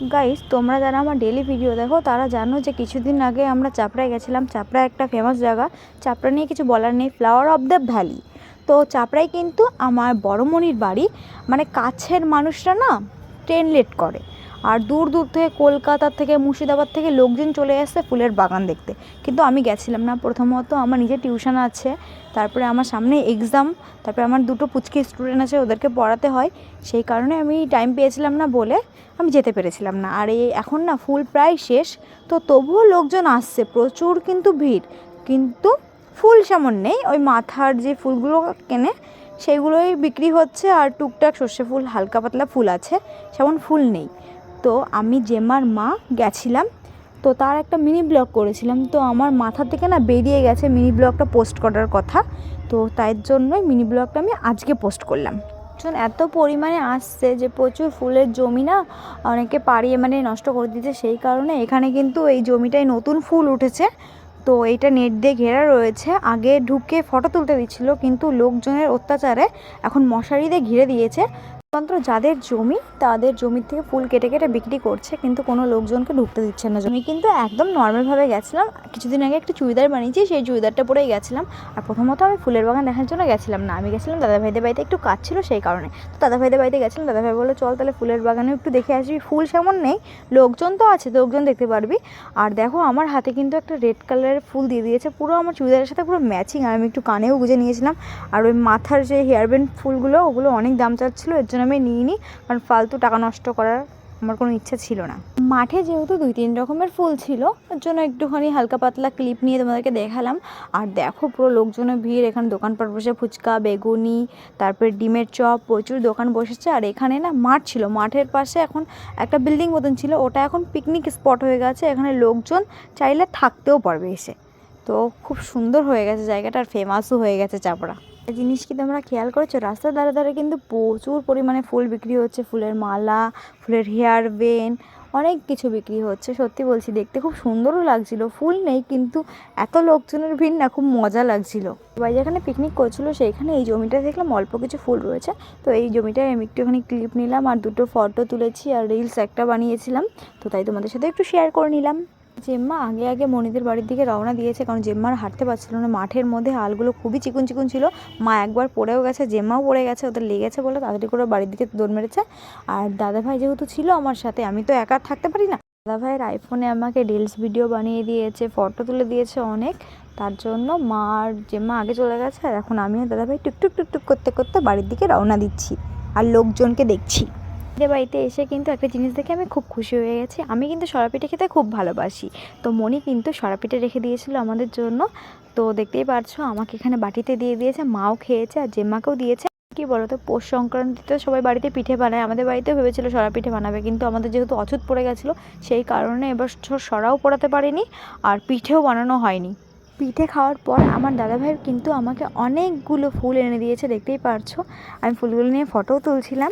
Guys তোমরা যারা আমার ডেলি ভিডিও দেখো, তারা জানো যে কিছুদিন আগে আমরা চাপড়ায় গেছিলাম। চাপড়া একটা ফেমাস জায়গা। চাপড়া নিয়ে কিছু বলার নেই। ফ্লাওয়ার অফ দ্য ভ্যালি তো চাপড়ায় কিন্তু আমার বড়মণির বাড়ি মানে কাছের মানুষরা না ট্রেন লেট করে। আর দূর দূর থেকে কলকাতার থেকে মুর্শিদাবাদ থেকে লোকজন চলে আসছে ফুলের বাগান দেখতে। কিন্তু আমি গেছিলাম না প্রথমত, আমার নিজের টিউশন আছে, তারপরে আমার সামনে এক্সাম তারপরে আমার দুটো পুচকি স্টুডেন্ট আছে, ওদেরকে পড়াতে হয়। সেই কারণে আমি টাইম পেয়েছিলাম না বলে আমি যেতে পেরেছিলাম না। আর এই এখন না ফুল প্রায় শেষ, তো তবুও লোকজন আসছে, প্রচুর কিন্তু ভিড়। কিন্তু ফুল সেমন নেই, ওই মাথার যে ফুলগুলো কেনে, সেইগুলোই বিক্রি হচ্ছে, আর টুকটাক সর্ষে ফুল, হালকা পাতলা ফুল আছে, সেমন ফুল নেই। তো আমি জেম্মার মা গেছিলাম, তো তার একটা মিনি ব্লগ করেছিলাম। তো আমার মাথা থেকে না বেরিয়ে গেছে মিনি ব্লগটা পোস্ট করার কথা। তো তাই জন্যই মিনি ব্লগটা আমি আজকে পোস্ট করলাম। লোকজন এত পরিমাণে আসছে যে প্রচুর ফুলের জমি না অনেকে পাড়িয়ে মানে নষ্ট করে দিচ্ছে। সেই কারণে এখানে কিন্তু এই জমিটায় নতুন ফুল উঠেছে। তো এইটা নেট দিয়ে ঘেরা রয়েছে। আগে ঢুকে ফটো তুলতে দিচ্ছিল, কিন্তু লোকজনের অত্যাচারে এখন মশারি দিয়ে ঘিরে দিয়েছে। মাত্র যাদের জমি, তাদের জমির থেকে ফুল কেটে কেটে বিক্রি করছে, কিন্তু কোনো লোকজনকে ঢুকতে দিচ্ছে না। জমি কিন্তু একদম নর্মালভাবে গেছিলাম। কিছুদিন আগে একটা চুড়িদার বানিয়েছি, সেই চুড়িদারটা পরেই গেছিলাম। আর প্রথমত আমি ফুলের বাগান দেখার জন্য গেছিলাম না। আমি গেছিলাম দাদাভাইদের বাড়িতে, একটু কাজ ছিল সেই কারণে। তো দাদাভাইদের বাড়িতে গেছিলাম, দাদাভাই বলল, চল তাহলে ফুলের বাগানেও একটু দেখে আসবি। ফুল সেমন নেই, লোকজন তো আছে, লোকজন দেখতে পারবি। আর দেখো, আমার হাতে কিন্তু একটা রেড কালারের ফুল দিয়ে দিয়েছে। পুরো আমার চুড়িদারের সাথে পুরো ম্যাচিং আর আমি একটু কানেও গুজে নিয়েছিলাম। আর ওই মাথার যে হেয়ার ব্যান্ড ফুলগুলো, ওগুলো অনেক দাম চাচ্ছিলো, এর জন্য আমি নিইনি, কারণ ফালতু টাকা নষ্ট করার আমার কোনো ইচ্ছা ছিল না। মাঠে যেহেতু দুই তিন রকমের ফুল ছিল, ওর জন্য একটুখানি হালকা পাতলা ক্লিপ নিয়ে তোমাদেরকে দেখালাম। আর দেখো পুরো লোকজনের ভিড়, এখানে দোকানপাট বসে ফুচকা, বেগুনি, তারপরে ডিমের চপ, প্রচুর দোকান বসেছে। আর এখানে না মাঠ ছিল, মাঠের পাশে এখন একটা বিল্ডিং মতন ছিল, ওটা এখন পিকনিক স্পট হয়ে গেছে। এখানে লোকজন চাইলে থাকতেও পারবে এসে। তো খুব সুন্দর হয়ে গেছে জায়গাটা আর ফেমাসও হয়ে গেছে চাপড়া। জিনিস কি তোমরা খেয়াল করেছ? রাস্তার ধারে ধারে কিন্তু প্রচুর পরিমাণে ফুল বিক্রি হচ্ছে, ফুলের মালা, ফুলের হেয়ার বেন অনেক কিছু বিক্রি হচ্ছে। সত্যি বলছি, দেখতে খুব সুন্দরও লাগছিল। ফুল নেই, কিন্তু এত লোকজনের ভিড় না, খুব মজা লাগছিল। সবাই যেখানে পিকনিক করছিল, সেইখানে এই জমিটা দেখলাম অল্প কিছু ফুল রয়েছে। তো এই জমিটায় আমি একটুখানি ক্লিপ নিলাম আর দুটো ফটো তুলেছি আর রিলস একটা বানিয়েছিলাম। তো তাই তোমাদের সাথে একটু শেয়ার করে নিলাম। জেম্মা আগে আগে মনিদের বাড়ির দিকে রওনা দিয়েছে, কারণ জেম্মার হাঁটতে পারছিল না। মাঠের মধ্যে হালগুলো খুবই চিকুন চিকুন ছিল। মা একবার পড়েও গেছে, জেম্মাও পড়ে গেছে, ওদের লেগেছে বলে তাড়াতাড়ি করে বাড়ির দিকে দৌড় মেরেছে। আর দাদাভাই যেহেতু ছিল আমার সাথে, আমি তো একা থাকতে পারি না। দাদাভাইয়ের আইফোনে আমাকে রিলস ভিডিও বানিয়ে দিয়েছে ফটো তুলে দিয়েছে অনেক। তার জন্য মা আর জেম্মা আগে চলে গেছে, আর এখন আমিও দাদাভাই টুকটুক টুকটুক করতে করতে বাড়ির দিকে রওনা দিচ্ছি। আর লোকজনকে দেখছি। বাড়িতে এসে কিন্তু একটা জিনিস দেখে আমি খুব খুশি হয়ে গেছি। আমি কিন্তু সরাপিঠে খেতে খুব ভালোবাসি। তো মনি কিন্তু সরাপিঠে রেখে দিয়েছিল আমাদের জন্য। তো দেখতেই পারছ, আমাকে এখানে বাটিতে দিয়ে দিয়েছে, মাও খেয়েছে আর জেম্মাকেও দিয়েছে। কি বলো তো পৌষ সংক্রান্তিতে সবাই বাড়িতে পিঠে বানায়। আমাদের বাড়িতেও ভেবেছিল সরা পিঠে বানাবে, কিন্তু আমাদের যেহেতু অছুত পড়ে গেছিল, সেই কারণে এবার সরাও পড়াতে পারিনি আর পিঠেও বানানো হয়নি। পিঠে খাওয়ার পর আমার দাদাভাইয়ের কিন্তু আমাকে অনেকগুলো ফুল এনে দিয়েছে, দেখতেই পারছ। আমি ফুলগুলো নিয়ে ফটোও তুলছিলাম।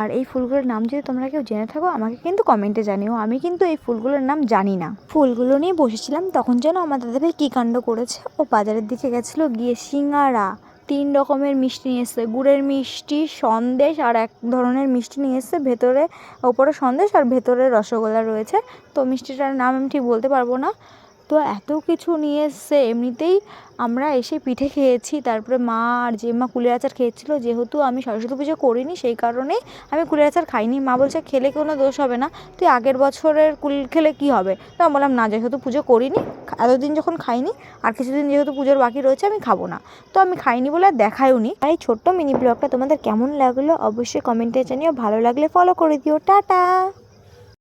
আর এই ফুলগুলোর নাম যদি তোমরা কেউ জেনে থাকো, আমাকে কিন্তু কমেন্টে জানিও। আমি কিন্তু এই ফুলগুলোর নাম জানি না। ফুলগুলো নিয়ে বসেছিলাম, তখন যেন আমার দাদাভাই কী কাণ্ড করেছে, ও বাজারের দিকে গেছিল, গিয়ে সিঙ্গারা, তিন রকমের মিষ্টি নিয়ে এসছে। গুড়ের মিষ্টি, সন্দেশ আর এক ধরনের মিষ্টি নিয়ে এসছে। ভেতরে ওপরে সন্দেশ আর ভেতরে রসগোল্লা রয়েছে। তো মিষ্টিটার নাম আমি ঠিক বলতে পারব না। তো এত কিছু নিয়ে এসছে, এমনিতেই আমরা এসে পিঠে খেয়েছি। তারপরে মা আর জেম্মা কুলের আচার খেয়েছিলো। যেহেতু আমি সরস্বতী পুজো করিনি, সেই কারণেই আমি কুলের আচার খাইনি। মা বলছে, খেলে কোনো দোষ হবে না। তুই আগের বছরের কুল খেলে কি হবে? তো আমি বললাম, না, যেহেতু পুজো করিনি, এতদিন যখন খাইনি, আর কিছুদিন যেহেতু পুজোর বাকি রয়েছে, আমি খাব না। তো আমি খাইনি বলে আর দেখাইও নি। আর এই ছোট্ট মিনি ব্লগটা তোমাদের কেমন লাগল, অবশ্যই কমেন্টে জানিও। ভালো লাগলে ফলো করে দিও। টাটা!